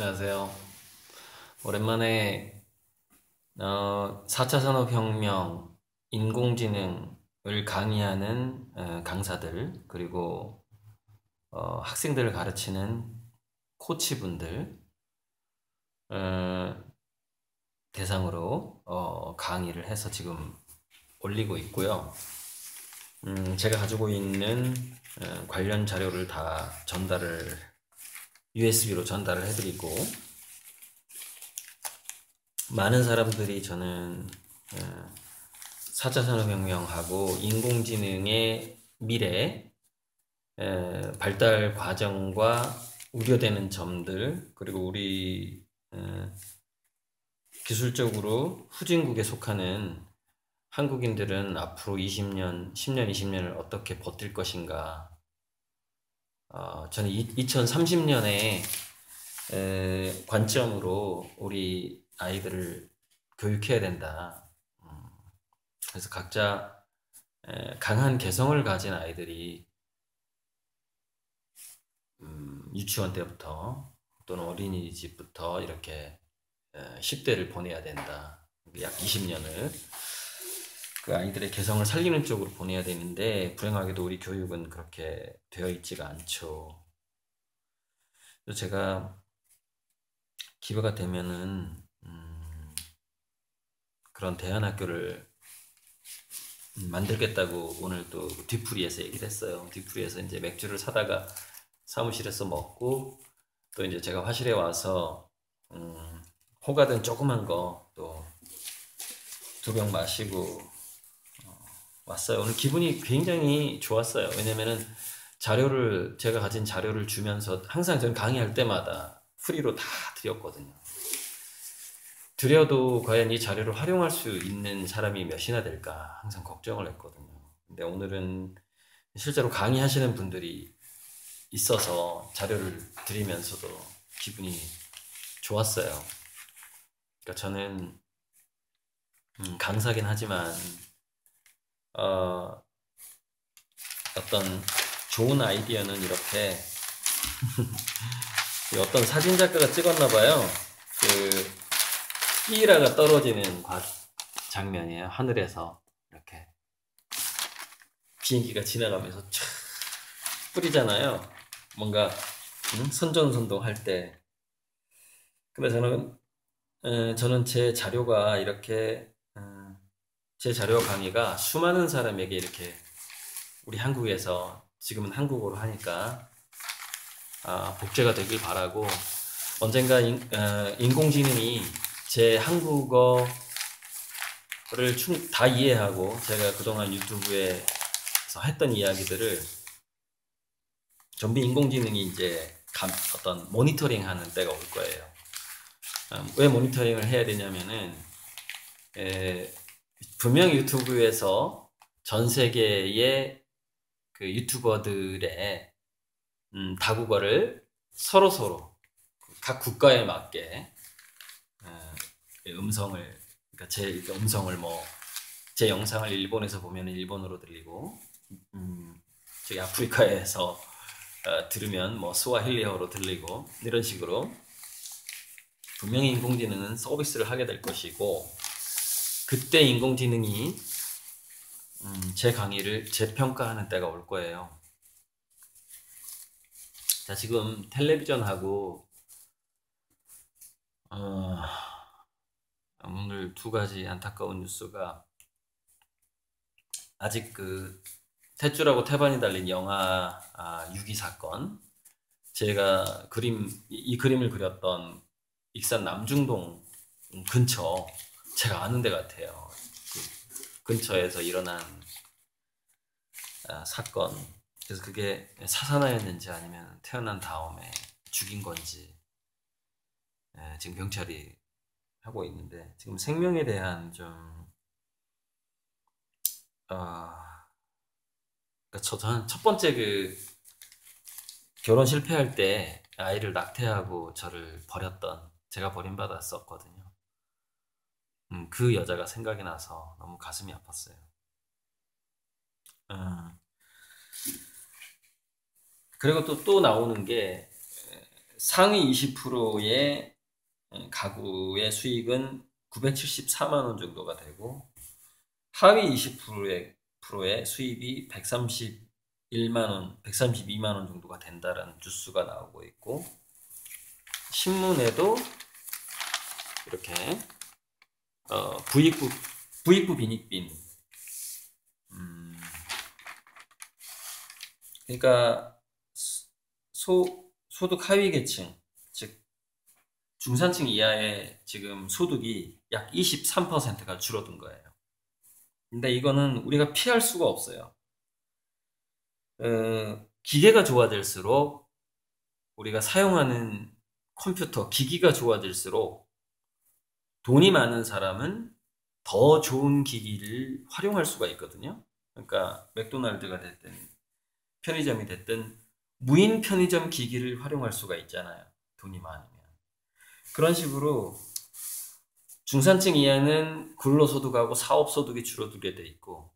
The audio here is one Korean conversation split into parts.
안녕하세요. 오랜만에 어, 4차 산업혁명, 인공지능을 강의하는 어, 강사들, 그리고 어, 학생들을 가르치는 코치분들 어, 대상으로 어, 강의를 해서 지금 올리고 있고요. 음, 제가 가지고 있는 어, 관련 자료를 다 전달을 USB로 전달을 해드리고 많은 사람들이 저는 4차 어, 산업혁명하고 인공지능의 미래 어, 발달 과정과 우려되는 점들 그리고 우리 어, 기술적으로 후진국에 속하는 한국인들은 앞으로 20년, 10년, 20년을 어떻게 버틸 것인가. 어, 저는 2030년에 관점으로 우리 아이들을 교육해야 된다. 음, 그래서 각자 강한 개성을 가진 아이들이 음, 유치원 때부터 또는 어린이집부터 이렇게 10대를 보내야 된다. 약 20년을. 그 아이들의 개성을 살리는 쪽으로 보내야 되는데, 불행하게도 우리 교육은 그렇게 되어 있지가 않죠. 제가 기회가 되면은, 음, 그런 대안학교를 만들겠다고 오늘 또 뒤풀이에서 얘기를 했어요. 뒤풀이에서 이제 맥주를 사다가 사무실에서 먹고, 또 이제 제가 화실에 와서, 음, 호가든 조그만 거 또 두 병 마시고 어, 왔어요. 오늘 기분이 굉장히 좋았어요. 왜냐면은 자료를 제가 가진 자료를 주면서 항상 저는 강의할 때마다 프리로 다 드렸거든요. 드려도 과연 이 자료를 활용할 수 있는 사람이 몇이나 될까 항상 걱정을 했거든요. 근데 오늘은 실제로 강의하시는 분들이 있어서 자료를 드리면서도 기분이 좋았어요. 그러니까 저는 음, 강사긴 하지만 어, 어떤 좋은 아이디어는 이렇게 어떤 사진 작가가 찍었나 봐요. 그 삐라가 떨어지는 장면이에요. 하늘에서 이렇게 비행기가 지나가면서 촥 뿌리잖아요. 뭔가 음? 선전선동 할 때. 근데 저는 저는 제 자료가 이렇게 어, 제 자료 강의가 수많은 사람에게 이렇게 우리 한국에서 지금은 한국어로 하니까 아, 복제가 되길 바라고 언젠가 인, 어, 인공지능이 제 한국어를 충, 다 이해하고 제가 그동안 유튜브에서 했던 이야기들을 전부 인공지능이 이제 감, 어떤 모니터링 하는 때가 올 거예요. 음, 왜 모니터링을 해야 되냐면은 에, 분명 유튜브에서 전 세계의 그 유튜버들의 음, 다국어를 서로 서로 각 국가에 맞게 어, 음성을 그러니까 제 음성을 뭐 제 영상을 일본에서 보면 일본어로 들리고 음, 저기 아프리카에서 어, 들으면 뭐 스와힐리어로 들리고 이런 식으로 분명히 인공지능은 서비스를 하게 될 것이고 그때 인공지능이 음, 제 강의를 재평가하는 때가 올 거예요. 자, 지금 텔레비전하고 어, 오늘 두 가지 안타까운 뉴스가 아직 그 탯줄하고 태반이 달린 영화 아, 유기 사건 제가 그림 이, 이 그림을 그렸던 익산 남중동 근처 제가 아는 데 같아요. 그 근처에서 일어난 아, 사건. 그래서 그게 사산화였는지 아니면 태어난 다음에 죽인 건지 예, 지금 경찰이 하고 있는데 지금 생명에 대한 좀 아, 그러니까 저, 저는 첫 번째 그 결혼 실패할 때 아이를 낙태하고 저를 버렸던 제가 버림받았었거든요. 음, 그 여자가 생각이 나서 너무 가슴이 아팠어요. 음. 그리고 또, 또 나오는 게 상위 20%의 가구의 수익은 974만 원 정도가 되고 하위 20%의 프로의 수입이 131만 원, 132만 원 정도가 된다라는 뉴스가 나오고 있고 신문에도 이렇게 어, 부익부 부익부 빈익빈 음, 그러니까 소 소득 하위 계층 즉 중산층 이하의 지금 소득이 약 23%가 줄어든 거예요. 근데 이거는 우리가 피할 수가 없어요. 어, 기계가 좋아질수록 우리가 사용하는 컴퓨터, 기기가 좋아질수록 돈이 많은 사람은 더 좋은 기기를 활용할 수가 있거든요. 그러니까 맥도날드가 됐든 편의점이 됐든 무인 편의점 기기를 활용할 수가 있잖아요. 돈이 많으면. 그런 식으로 중산층 이하는 근로소득하고 사업소득이 줄어들게 돼 있고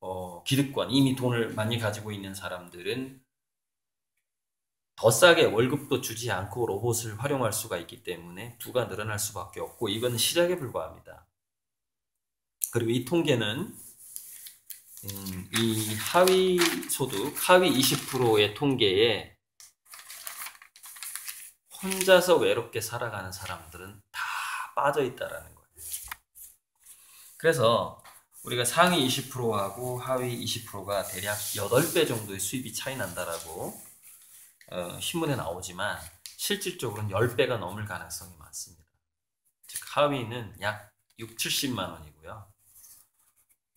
어, 기득권, 이미 돈을 많이 가지고 있는 사람들은 더 싸게 월급도 주지 않고 로봇을 활용할 수가 있기 때문에 부가 늘어날 수밖에 없고 이건 시작에 불과합니다. 그리고 이 통계는 음, 이 하위 소득, 하위 20%의 통계에 혼자서 외롭게 살아가는 사람들은 다 빠져 있다라는 거예요. 그래서 우리가 상위 20%하고 하위 20%가 대략 8배 정도의 수입이 차이 난다라고 어, 신문에 나오지만 실질적으로는 10배가 넘을 가능성이 많습니다. 즉 하위는 약 6, 70만 원이고요.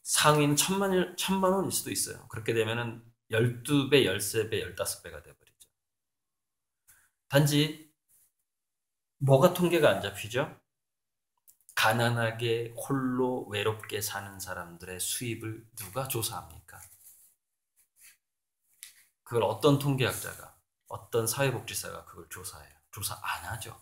상위는 천만, 천만 원일 수도 있어요. 그렇게 되면은 12배, 13배, 15배가 돼버리죠. 단지 뭐가 통계가 안 잡히죠? 가난하게 홀로 외롭게 사는 사람들의 수입을 누가 조사합니까? 그걸 어떤 통계학자가, 어떤 사회복지사가 그걸 조사해요? 조사 안 하죠.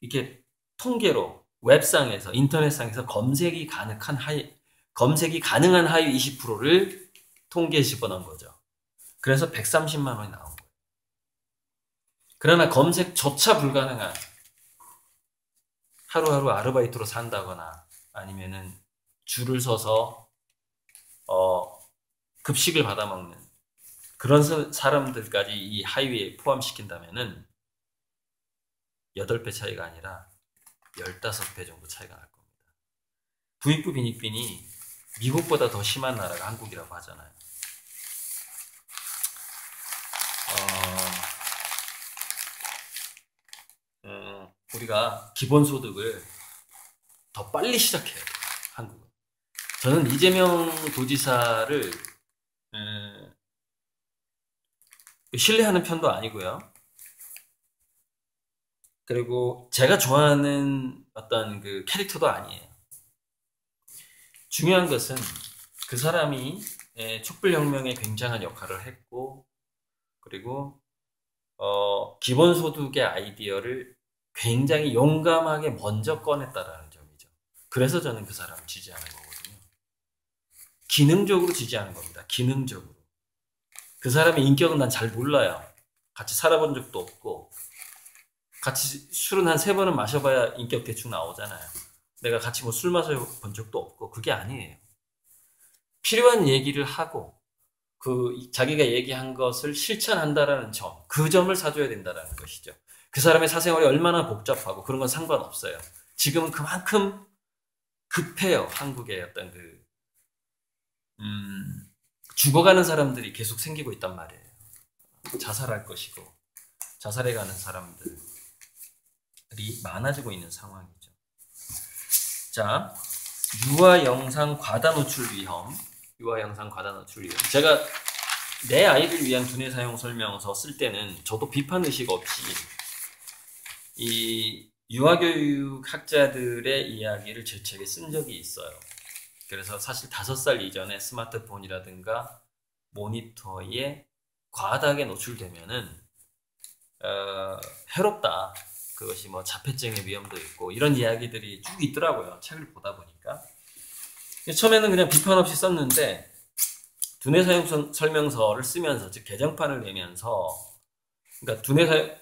이게 통계로 웹상에서 인터넷상에서 검색이 가능한 하위 검색이 가능한 하위 20%를 통계에 집어넣은 거죠. 그래서 130만 원이 나온 거예요. 그러나 검색조차 불가능한 하루하루 아르바이트로 산다거나 아니면은 줄을 서서 어 급식을 받아 먹는 그런 사람들까지 이 하위에 포함시킨다면은 8배 차이가 아니라 15배 정도 차이가 날 겁니다. 부익부 빈익빈이 미국보다 더 심한 나라가 한국이라고 하잖아요. 어, 어, 우리가 기본소득을 더 빨리 시작해야 돼요. 한국은. 저는 이재명 도지사를 에, 신뢰하는 편도 아니고요. 그리고 제가 좋아하는 어떤 그 캐릭터도 아니에요. 중요한 것은 그 사람이 촛불혁명에 굉장한 역할을 했고, 그리고 어, 기본소득의 아이디어를 굉장히 용감하게 먼저 꺼냈다라는 점이죠. 그래서 저는 그 사람을 지지하는 거거든요. 기능적으로 지지하는 겁니다. 기능적으로. 그 사람의 인격은 난 잘 몰라요. 같이 살아본 적도 없고, 같이 술은 한 세 번은 마셔봐야 인격 대충 나오잖아요. 내가 같이 뭐 술 마셔본 적도 없고 그게 아니에요. 필요한 얘기를 하고 그 자기가 얘기한 것을 실천한다라는 점, 그 점을 사줘야 된다라는 것이죠. 그 사람의 사생활이 얼마나 복잡하고 그런 건 상관없어요. 지금은 그만큼 급해요. 한국의 어떤 그 음, 죽어가는 사람들이 계속 생기고 있단 말이에요. 자살할 것이고 자살해 가는 사람들. 많아지고 있는 상황이죠. 자, 유아 영상 과다 노출 위험. 유아 영상 과다 노출 위험. 제가 내 아이를 위한 두뇌 사용 설명서 쓸 때는 저도 비판 의식 없이 이 유아교육 학자들의 이야기를 제 책에 쓴 적이 있어요. 그래서 사실 다섯 살 이전에 스마트폰이라든가 모니터에 과다하게 노출되면은 어, 해롭다. 그것이 뭐 자폐증의 위험도 있고 이런 이야기들이 쭉 있더라고요. 책을 보다 보니까. 처음에는 그냥 비판 없이 썼는데 두뇌 사용 설명서를 쓰면서 즉 개정판을 내면서 그러니까 두뇌 사용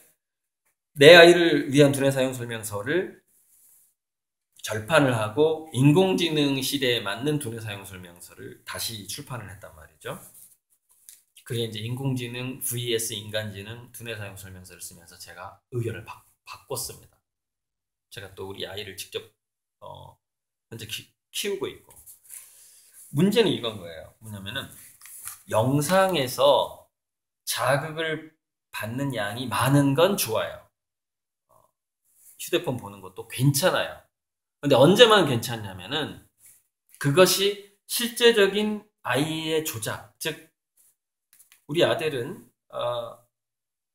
내 아이를 위한 두뇌 사용 설명서를 절판을 하고 인공지능 시대에 맞는 두뇌 사용 설명서를 다시 출판을 했단 말이죠. 그게 이제 인공지능 vs 인간지능 두뇌 사용 설명서를 쓰면서 제가 의견을 바, 꿨습니다 제가 또 우리 아이를 직접 어, 현재 키, 키우고 있고 문제는 이건 거예요. 뭐냐면은 영상에서 자극을 받는 양이 많은 건 좋아요. 어, 휴대폰 보는 것도 괜찮아요. 근데 언제만 괜찮냐면은 그것이 실제적인 아이의 조작, 즉 우리 아들은 어,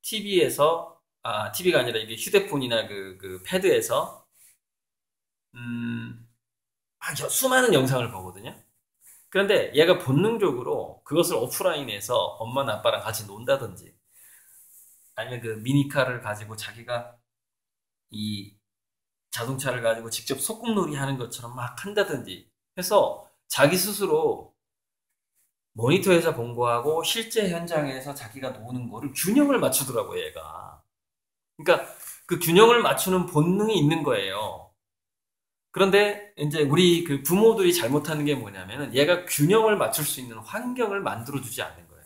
TV에서 아 TV가 아니라 이게 휴대폰이나 그, 그 패드에서 음, 수많은 영상을 보거든요. 그런데 얘가 본능적으로 그것을 오프라인에서 엄마나 아빠랑 같이 논다든지 아니면 그 미니카를 가지고 자기가 이 자동차를 가지고 직접 소꿉놀이 하는 것처럼 막 한다든지 해서 자기 스스로 모니터에서 본 거하고 실제 현장에서 자기가 노는 거를 균형을 맞추더라고요, 얘가. 그러니까 그 균형을 맞추는 본능이 있는 거예요. 그런데 이제 우리 그 부모들이 잘못하는 게 뭐냐면은 얘가 균형을 맞출 수 있는 환경을 만들어주지 않는 거예요.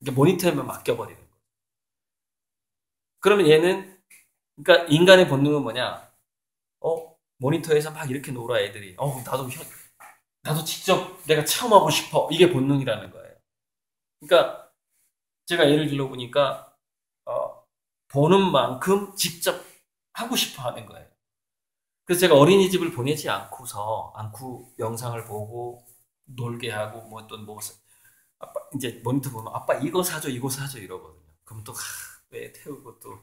그러니까 모니터에만 맡겨버리는 거예요. 그러면 얘는, 그러니까 인간의 본능은 뭐냐? 어, 모니터에서 막 이렇게 놀아 애들이. 어, 나도 현, 나도 직접 내가 체험하고 싶어. 이게 본능이라는 거예요. 그러니까 제가 예를 들어 보니까 어, 보는 만큼 직접 하고 싶어 하는 거예요. 그래서 제가 어린이집을 보내지 않고서 않고 영상을 보고 놀게 하고 뭐 어떤 뭐 아빠 이제 모니터 보면 아빠 이거 사줘 이거 사줘 이러거든요. 그럼 또 왜 태우고 또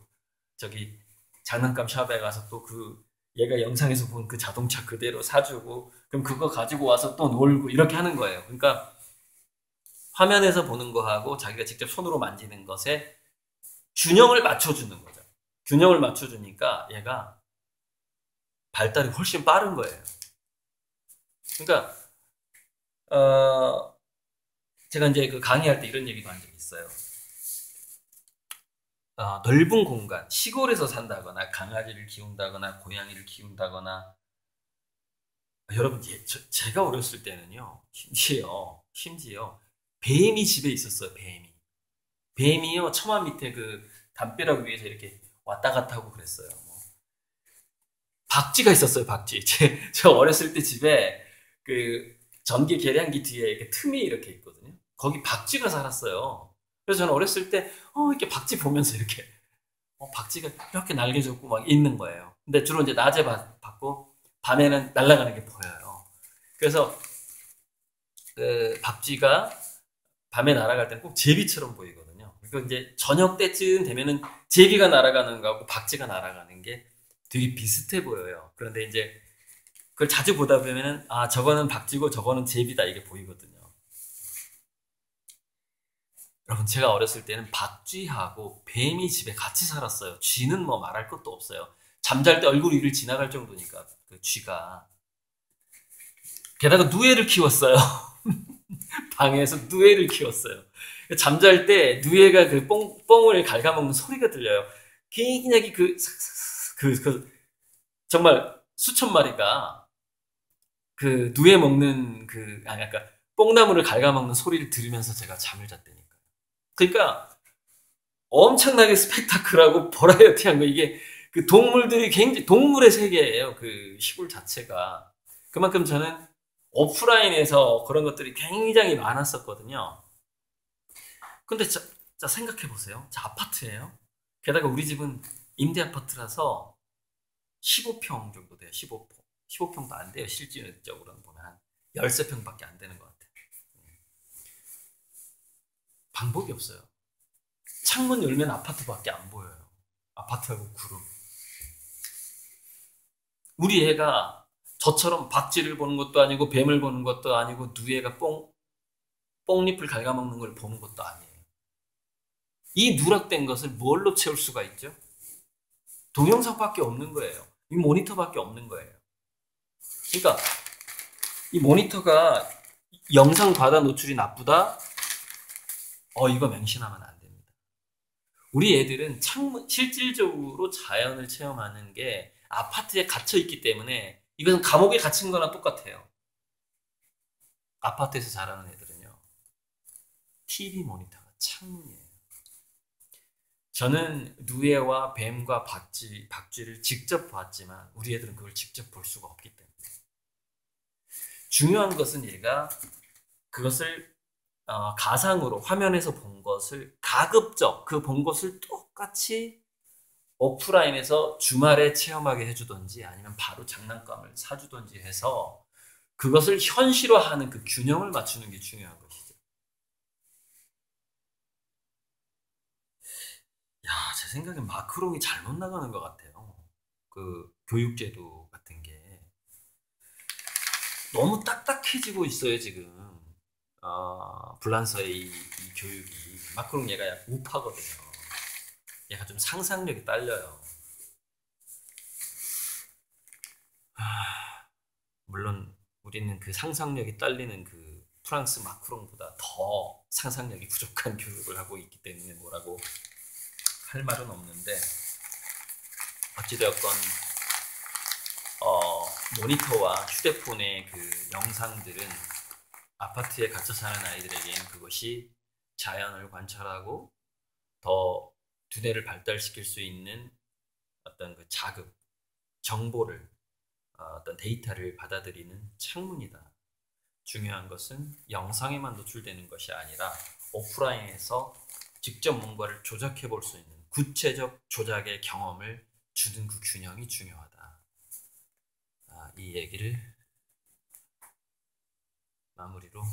저기 장난감 샵에 가서 또 그 얘가 영상에서 본 그 자동차 그대로 사주고 그럼 그거 가지고 와서 또 놀고 이렇게 하는 거예요. 그러니까 화면에서 보는 거하고 자기가 직접 손으로 만지는 것에 균형을 맞춰주는 거죠. 균형을 맞춰주니까 얘가 발달이 훨씬 빠른 거예요. 그러니까 어 제가 이제 그 강의할 때 이런 얘기도 한 적이 있어요. 어, 넓은 공간, 시골에서 산다거나 강아지를 키운다거나 고양이를 키운다거나. 여러분 예, 저, 제가 어렸을 때는요 심지어 심지어 뱀이 집에 있었어요 뱀이. 뱀이요 처마 밑에 그 담벼락 위에서 이렇게 왔다 갔다 하고 그랬어요 뭐. 박쥐가 있었어요 박쥐. 제, 저 어렸을 때 집에 그 전기 계량기 뒤에 이렇게 틈이 이렇게 있거든요. 거기 박쥐가 살았어요 그래서 저는 어렸을 때 어, 이렇게 박쥐 보면서 이렇게 어, 박쥐가 이렇게 날개 졌고 막 있는 거예요 근데 주로 이제 낮에 봤고 밤에는 날아가는 게 보여요. 그래서 그 박쥐가 밤에 날아갈 때는 꼭 제비처럼 보이거든요. 그러니까 이제 저녁 때쯤 되면은 제비가 날아가는 거하고 박쥐가 날아가는 게 되게 비슷해 보여요. 그런데 이제 그걸 자주 보다 보면은 아 저거는 박쥐고 저거는 제비다 이게 보이거든요. 여러분 제가 어렸을 때는 박쥐하고 뱀이 집에 같이 살았어요. 쥐는 뭐 말할 것도 없어요. 잠잘 때 얼굴 위를 지나갈 정도니까 그 쥐가 게다가 누에를 키웠어요. 방에서 누에를 키웠어요. 잠잘 때 누에가 그 뽕, 뽕을 갉아먹는 소리가 들려요. 굉장히 그, 그, 그, 정말 수천 마리가 그 누에 먹는 그, 아니, 아까 뽕나무를 갉아먹는 소리를 들으면서 제가 잠을 잤다니까. 그러니까 엄청나게 스펙타클하고 버라이어티한 거 이게 그 동물들이 굉장히 동물의 세계예요. 그 시골 자체가 그만큼 저는 오프라인에서 그런 것들이 굉장히 많았었거든요. 근데 자, 자 생각해 보세요. 자 아파트예요. 게다가 우리 집은 임대 아파트라서 15평 정도 돼요. 15평. 15평도 안 돼요. 실질적으로는 보면 한 13평밖에 안 되는 것 같아요. 방법이 없어요. 창문 열면 아파트밖에 안 보여요. 아파트하고 구름. 우리 애가 저처럼 박쥐를 보는 것도 아니고 뱀을 보는 것도 아니고 누에가 뽕 뽕잎을 갉아먹는 걸 보는 것도 아니에요. 이 누락된 것을 뭘로 채울 수가 있죠? 동영상밖에 없는 거예요. 이 모니터밖에 없는 거예요. 그러니까 이 모니터가 영상 과다 노출이 나쁘다? 어 이거 맹신하면 안 됩니다. 우리 애들은 창문, 실질적으로 자연을 체험하는 게 아파트에 갇혀 있기 때문에 이것은 감옥에 갇힌 거나 똑같아요. 아파트에서 자라는 애들은요. TV 모니터가 창문이에요. 저는 누에와 뱀과 박쥐, 박쥐를 직접 봤지만 우리 애들은 그걸 직접 볼 수가 없기 때문에 중요한 것은 얘가 그것을 어, 가상으로 화면에서 본 것을 가급적 그 본 것을 똑같이 오프라인에서 주말에 체험하게 해주던지 아니면 바로 장난감을 사주던지 해서 그것을 현실화하는 그 균형을 맞추는 게 중요한 것이죠. 야, 제 생각엔 마크롱이 잘못 나가는 것 같아요. 그 교육제도 같은 게 너무 딱딱해지고 있어요 지금. 어, 불란서의 이, 이, 교육이 마크롱 얘가 약간 우파거든요. 얘가 좀 상상력이 딸려요. 하, 물론 우리는 그 상상력이 딸리는 그 프랑스 마크롱보다 더 상상력이 부족한 교육을 하고 있기 때문에 뭐라고 할 말은 없는데 어찌되었건 어, 모니터와 휴대폰의 그 영상들은 아파트에 갇혀 사는 아이들에게는 그것이 자연을 관찰하고 더 두뇌를 발달시킬 수 있는 어떤 그 자극, 정보를 어, 어떤 데이터를 받아들이는 창문이다. 중요한 것은 영상에만 노출되는 것이 아니라 오프라인에서 직접 뭔가를 조작해 볼 수 있는 구체적 조작의 경험을 주는 그 균형이 중요하다. 아, 이 얘기를 마무리로